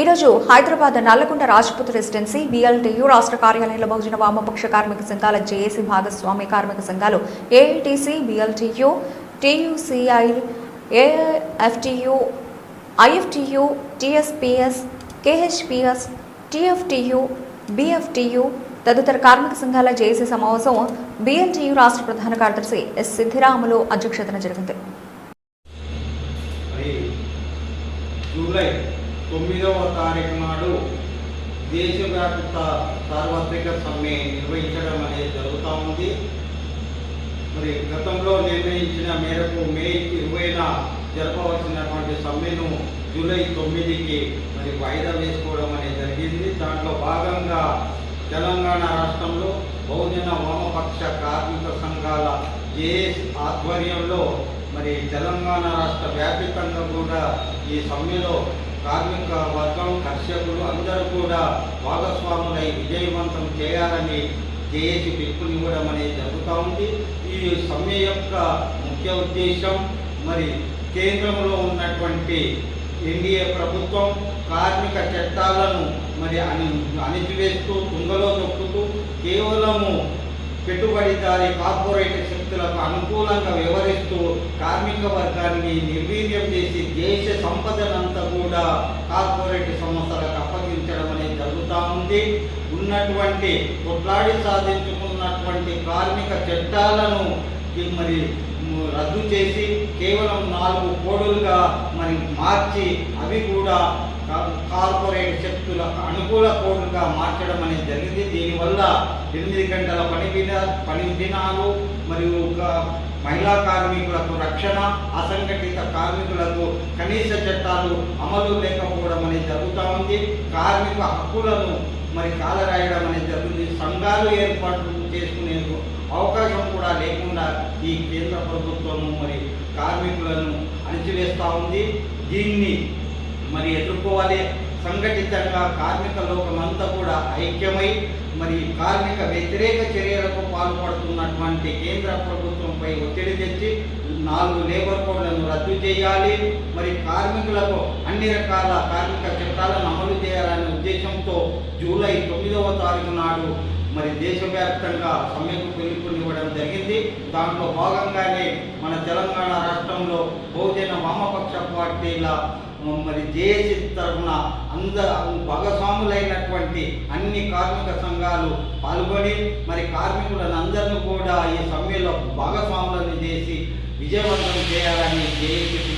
ఈరోజు Hyderabad Nalgonda Rajput residency BLTU రాష్ట్ర కార్యాలయంలో బహుజన వామపక్ష కార్మిక సంఘాల జేఏసీ భాగస్వామి కార్మిక సంఘాలు AITC BLTU TUCI AFTU IFTU TSPS KHPS TFTU BFTU తదితర కార్మిక సంఘాల జేఏసీ సమావేశం బీఎల్టీయు రాష్ట్ర ప్రధాన కార్యదర్శి ఎస్ సిద్ధిరాములు అధ్యక్షతన జరిగింది. జూలై తొమ్మిదవ తారీఖు నాడు దేశవ్యాప్త సార్వత్రిక సమ్మె నిర్వహించడం అనేది జరుగుతూ ఉంది. మరి గతంలో నిర్ణయించిన మేరకు మే ఇరవైన జరపవలసినటువంటి సమ్మెను జూలై తొమ్మిదికి మరి వాయిదా వేసుకోవడం అనేది జరిగింది. దాంట్లో భాగంగా తెలంగాణ రాష్ట్రంలో బహుజన వామపక్ష కార్మిక సంఘాల జేఎస్ ఆధ్వర్యంలో మరి తెలంగాణ రాష్ట్ర వ్యాపితంగా కూడా ఈ సమ్మెలో కార్మిక వర్గం కర్షకులు అందరూ కూడా భాగస్వాములై విజయవంతం చేయాలని జేఏసీ పిలుపునివ్వడం అనేది జరుగుతూ ఉంది. ఈ సమ్మె యొక్క ముఖ్య ఉద్దేశం మరి కేంద్రంలో ఉన్నటువంటి ఎన్డీఏ ప్రభుత్వం కార్మిక చట్టాలను మరి అని అణిచివేస్తూ తుంగలో తొక్కుతూ కేవలము పెట్టుబడిదారి కార్పొరేట్ శక్తులకు అనుకూలంగా వ్యవహరిస్తూ కార్మిక వర్గాన్ని నిర్వీర్యం చేసి దేశ సంపదనంతా కూడా కార్పొరేట్ సంస్థలకు అప్పగించడం అనేది జరుగుతూ ఉంది. ఉన్నటువంటి కొట్లాడి సాధించుకున్నటువంటి కార్మిక చట్టాలను మరి రద్దు చేసి కేవలం నాలుగు కోడులుగా మరి మార్చి అవి కూడా కార్పొరేట్ శక్తులకు అనుకూల కోడ్లుగా మార్చడం అనేది జరిగింది. దీనివల్ల ఎనిమిది గంటల పని దిన పని దినాలు మరియు ఒక మహిళా కార్మికులకు రక్షణ అసంఘటిత కార్మికులకు కనీస చట్టాలు అమలు లేకపోవడం అనేది జరుగుతూ ఉంది. కార్మిక హక్కులను మరి కాలరాయడం అనేది జరుగుతుంది. సంఘాలు ఏర్పాటు చేసుకునేందుకు అవకాశం కూడా లేకుండా ఈ కేంద్ర ప్రభుత్వము మరి కార్మికులను అణిచివేస్తూ ఉంది. దీన్ని మరి ఎదుర్కోవాలి. సంఘటితంగా కార్మిక లోకమంతా కూడా ఐక్యమై మరి కార్మిక వ్యతిరేక చర్యలకు పాల్పడుతున్నటువంటి కేంద్ర ప్రభుత్వంపై ఒత్తిడి తెచ్చి నాలుగు లేబర్ కోడ్లను రద్దు చేయాలి. మరి కార్మికులకు అన్ని రకాల కార్మిక చట్టాలను అమలు చేయాలనే ఉద్దేశంతో జూలై తొమ్మిదవ తారీఖు నాడు మరి దేశవ్యాప్తంగా సమ్మెకు పిలుపునివ్వడం దాంట్లో భాగంగానే మన తెలంగాణ రాష్ట్రంలో బహుజన వామపక్ష పార్టీల మరి జేఏసీ తరఫున అంద భాగస్వాములైనటువంటి అన్ని కార్మిక సంఘాలు పాల్గొని మరి కార్మికులను అందరినీ కూడా ఈ సమ్మెలో భాగస్వాములను చేసి విజయవంతం చేయాలని జేఏసీ